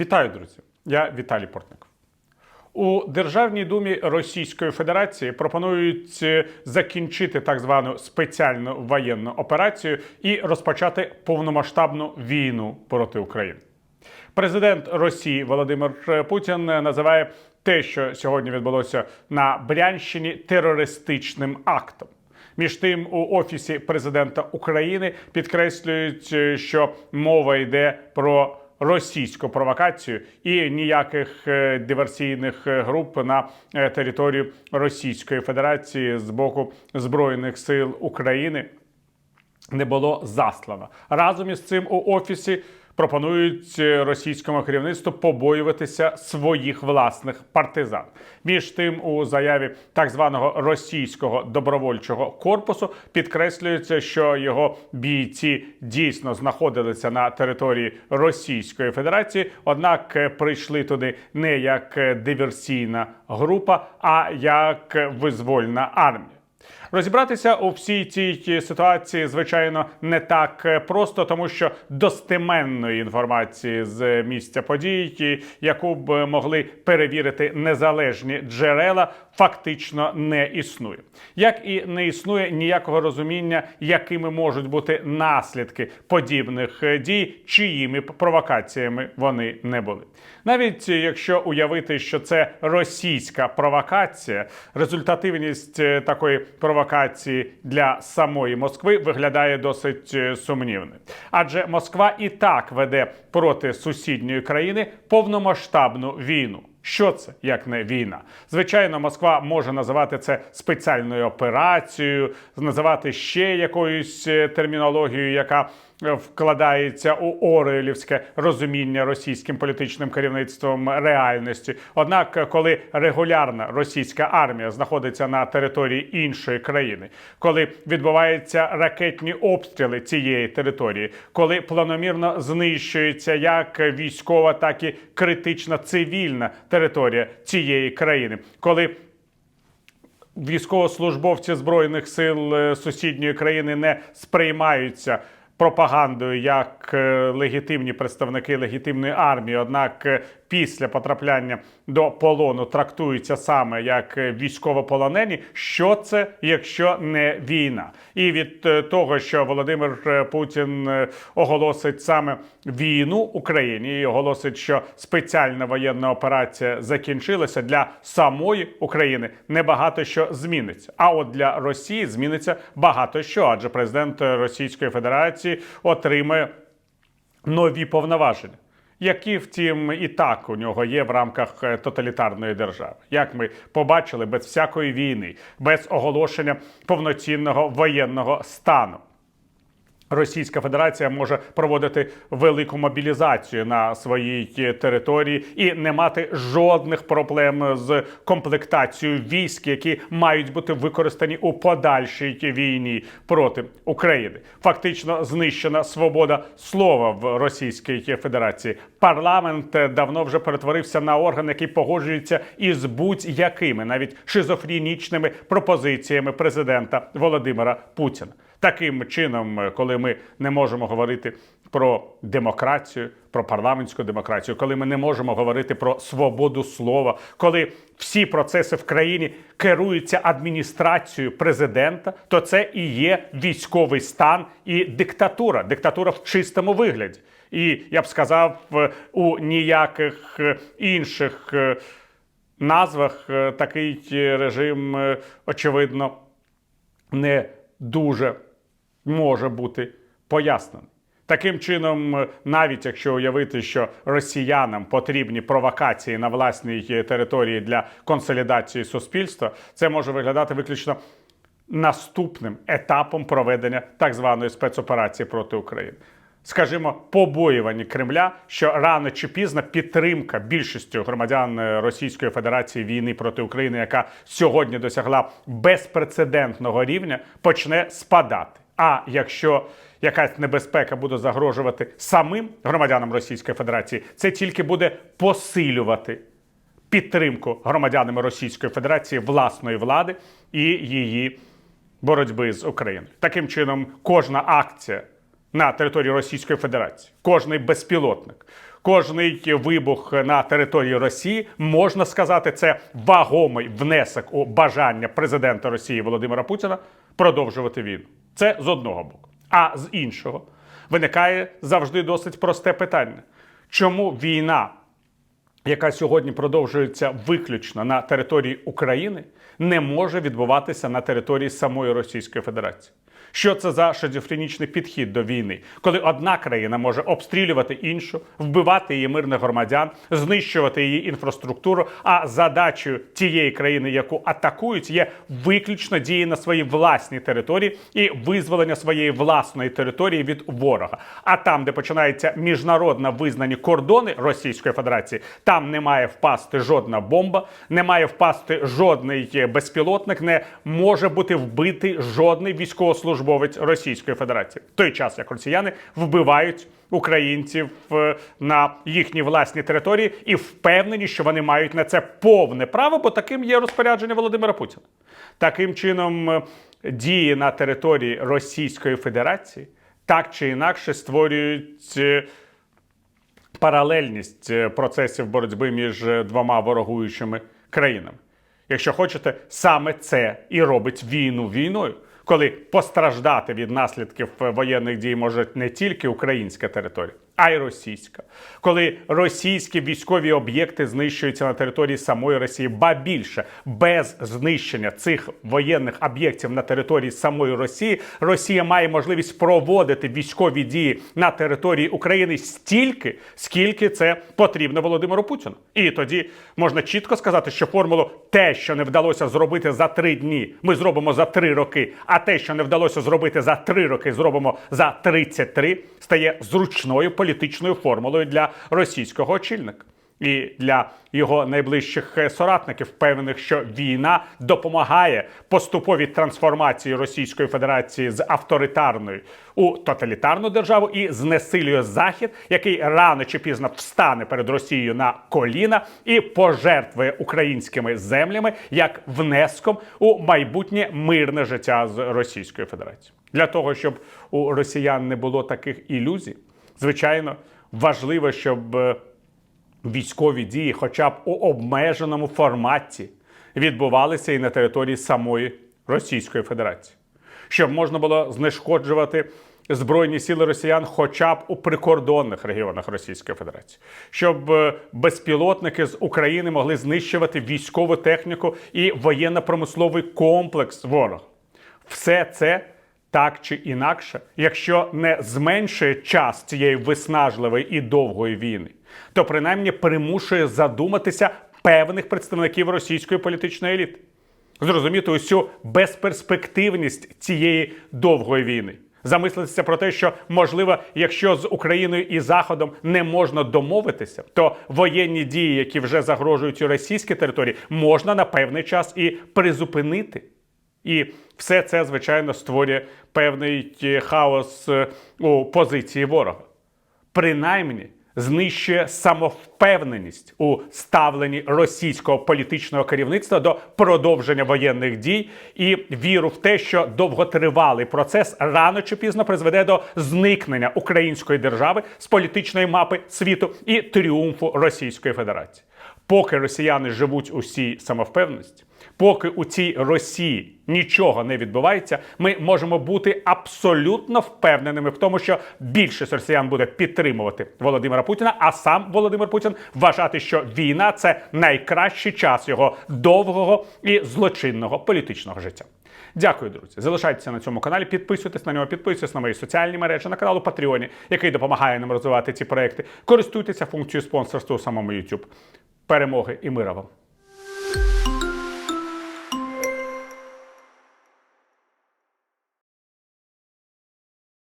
Вітаю, друзі! Я Віталій Портников. У Державній думі Російської Федерації пропонують е, закінчити так звану спеціальну воєнну операцію і розпочати повномасштабну війну проти України. Президент Росії Володимир Путін називає те, що сьогодні відбулося на Брянщині, терористичним актом. Між тим, у офісі президента України підкреслюють, е, що мова йде про російську провокацію і ніяких е, диверсійних е, груп на е, територію Російської Федерації з боку збройних сил України не було заслано. Разом із цим у офісі пропонують е, російському керівництву побоюватися своїх власних партизан. Між тим, у заяві так званого російського добровольчого корпусу підкреслюється, що його бійці дійсно знаходилися на території Російської Федерації, однак е, прийшли туди не як е, диверсійна група, а як визвольна армія. Розібратися у всій цій ситуації, звичайно, не так е, просто, тому що достеменної інформації з місця подій, яку б могли перевірити незалежні джерела, фактично не існує. Як і не існує ніякого розуміння, якими можуть бути наслідки подібних е, дій, чиїми провокаціями вони не були. Навіть якщо уявити, що це російська провокація, результативність е, такої провокації для самої Москви виглядає досить сумнівним. Адже Москва і так веде проти сусідньої країни повномасштабну війну. Що це як не війна? Звичайно, Москва може називати це спеціальною операцією, називати ще якоюсь е, термінологією, яка е, вкладається у Орелівське розуміння російським політичним керівництвом реальності. Однак, коли регулярна російська армія знаходиться на території іншої країни, коли відбуваються ракетні обстріли цієї території, коли планомірно знищується як військова, так і критична цивільна територія цієї країни, коли військовослужбовці збройних сил е, сусідньої країни не сприймаються пропагандою як е, легітимні представники легітимної армії, однак е, після потрапляння до полону трактуються саме як військовополонені. Що це, якщо не війна? І від е, того, що Володимир е, Путін е, оголосить саме війну Україні, і оголосить, що спеціальна воєнна операція закінчилася для самої України, небагато що зміниться. А от для Росії зміниться багато що, адже президент Російської Федерації отримає нові повноваження. Які, втім, і так у нього є в рамках е, тоталітарної держави, як ми побачили, без всякої війни, без оголошення повноцінного воєнного стану. Російська Федерація може проводити велику мобілізацію на своїй території і не мати жодних проблем з комплектацією військ, які мають бути використані у подальшій війні проти України. Фактично знищена свобода слова в Російській Федерації. Парламент давно вже перетворився на орган, який погоджується із будь-якими, навіть шизофренічними пропозиціями президента Володимира Путіна. Таким чином, коли ми не можемо говорити про демократію, про парламентську демократію, коли ми не можемо говорити про свободу слова, коли всі процеси в країні керуються адміністрацією президента, то це і є військовий стан і диктатура, диктатура в чистому вигляді. І я б сказав, у ніяких е, інших е, назвах е, такий режим, е, очевидно, не дуже може бути пояснений. Таким чином, е, навіть якщо уявити, що росіянам потрібні провокації на власній е, території для консолідації суспільства, це може виглядати виключно наступним етапом проведення так званої спецоперації проти України. Скажімо, побоювані Кремля, що рано чи пізно підтримка більшістю громадян е, Російської Федерації війни проти України, яка сьогодні досягла безпрецедентного рівня, почне спадати. А якщо якась небезпека буде загрожувати самим громадянам Російської Федерації, це тільки буде посилювати підтримку громадянами Російської Федерації власної влади і її боротьби з Україною. Таким чином, кожна акція на території Російської Федерації, кожний безпілотник, кожний вибух на території Росії можна сказати, це вагомий внесок у бажання президента Росії Володимира Путіна продовжувати війну. Це з одного боку. А з іншого виникає завжди досить просте питання: чому війна, яка сьогодні продовжується виключно на території України, не може відбуватися на території самої Російської Федерації? Що це за шизофренічний підхід до війни, коли одна країна може обстрілювати іншу, вбивати її мирних громадян, знищувати її інфраструктуру? А задачею тієї країни, яку атакують, є виключно дії на своїй власній території і визволення своєї власної території від ворога. А там, де починаються міжнародно визнані кордони Російської Федерації, там не має впасти жодна бомба, не має впасти жодний безпілотник, не може бути вбитий жодний військовослужбовець Російської Федерації. В той час як росіяни вбивають українців е, на їхній власній території і впевнені, що вони мають на це повне право, бо таким є розпорядження Володимира Путіна. Таким чином, е, дії на території Російської Федерації так чи інакше створюють. е, Паралельність процесів боротьби між двома ворогуючими країнами. Якщо хочете, саме це і робить війну війною, коли постраждати від наслідків воєнних дій може не тільки українська територія, а й російська. Коли російські військові об'єкти знищуються на території самої Росії, ба більше без знищення цих воєнних об'єктів на території самої Росії, Росія має можливість проводити військові дії на території України стільки, скільки це потрібно Володимиру Путіну. І тоді можна чітко сказати, що формулу те, що не вдалося зробити за три дні, ми зробимо за три роки. А те, що не вдалося зробити за три роки, зробимо за 33, стає зручною політичною формулою для російського очільника. І для його найближчих е, соратників, впевнених, що війна допомагає поступовій трансформації Російської Федерації з авторитарної у тоталітарну державу і знесилює Захід, який рано чи пізно встане перед Росією на коліна і пожертвує українськими землями як внеском у майбутнє мирне життя з Російською Федерацією. Для того щоб у росіян не було таких ілюзій, звичайно, важливо, щоб. е, військові дії, хоча б у обмеженому форматі, відбувалися і на території самої Російської Федерації, щоб можна було знешкоджувати збройні сили росіян, хоча б у прикордонних регіонах Російської Федерації, щоб е, безпілотники з України могли знищувати військову техніку і воєнно-промисловий комплекс ворога. Все це так чи інакше, якщо не зменшує час цієї виснажливої і довгої війни, то принаймні примушує задуматися певних представників російської політичної еліти. Зрозуміти усю безперспективність цієї довгої війни. Замислитися про те, що можливо, якщо з Україною і Заходом не можна домовитися, то воєнні дії, які вже загрожують російській території, можна на певний час і призупинити. І все це, звичайно, створює певний е, хаос е, у позиції ворога. Принаймні, знищує самовпевненість у ставленні російського політичного керівництва до продовження воєнних дій і віру в те, що довготривалий процес рано чи пізно призведе до зникнення української держави з політичної мапи світу і тріумфу Російської Федерації. Поки росіяни живуть у цій самовпевненості, поки у цій Росії нічого не відбувається, ми можемо бути абсолютно впевненими в тому, що більшість росіян буде підтримувати Володимира Путіна, а сам Володимир Путін вважати, що війна це найкращий час його довгого і злочинного політичного життя. Дякую, друзі. Залишайтеся на цьому каналі, підписуйтесь на нього, підписуйтесь на мої соціальні мережі, на канал у Патреоні, який допомагає нам розвивати ці проекти. Користуйтеся функцією спонсорства у самому YouTube. Перемоги і мира вам!